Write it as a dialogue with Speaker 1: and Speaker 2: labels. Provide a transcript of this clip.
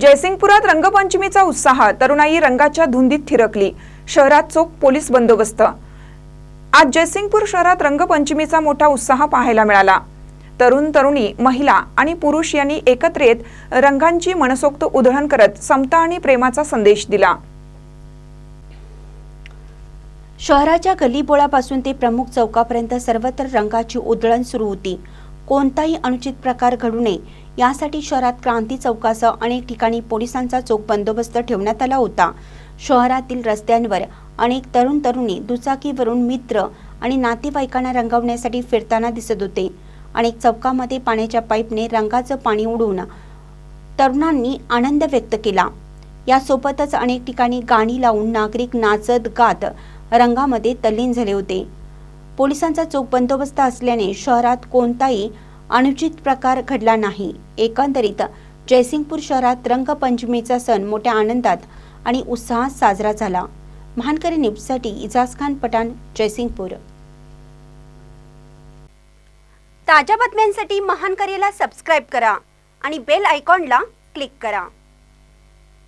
Speaker 1: जयसिंगपुरात रंगपंचमीचा उत्साह तरुणाई रंगाच्या धुंदीत थिरकली. शहरात चोख पोलीस बंदोबस्त. आज जयसिंगपूर शहरात रंगपंचमीचा मोठा उत्साह पाहायला मिळाला. तरुण तरुणी महिला आणि पुरुष यांनी एकत्र येत रंगांची मनसोक्त उधळण करत समता आणि प्रेमाचा संदेश दिला.
Speaker 2: शहराच्या गल्लीबोळापासून ते प्रमुख चौकापर्यंत सर्वत्र रंगाची उधळण सुरू होती. कोणताही अनुचित प्रकार घडू नये यासाठी शहरात क्रांती चौकासह अनेक ठिकाणी पोलिसांचा चोख बंदोबस्त ठेवण्यात आला होता. शहरातील रस्त्यांवर अनेक तरुण तरुणी दुचाकीवरून मित्र आणि नातेवाईकांना रंगवण्यासाठी फिरताना दिसत होते. अनेक चौकामध्ये पाण्याच्या पाईपने रंगाचं पाणी उडवून तरुणांनी आनंद व्यक्त केला. यासोबतच अनेक ठिकाणी गाणी लावून नागरिक नाचत गात रंगामध्ये तल्लीन झाले होते. पोलिसांचा चोख बंदोबस्त असल्याने शहरात कोणताही अनुचित प्रकार घडला नाही. एकंदरीत जयसिंगपूर शहरात रंगपंचमीचा सण मोठ्या आनंदात आणि उत्साहात साजरा झाला. महानकरी न्यूजसाठी इजाज खान पठाण जयसिंगपूर. ताज्या बातम्यांसाठी महानकरीला सबस्क्राईब करा आणि बेल आयकॉनला क्लिक करा.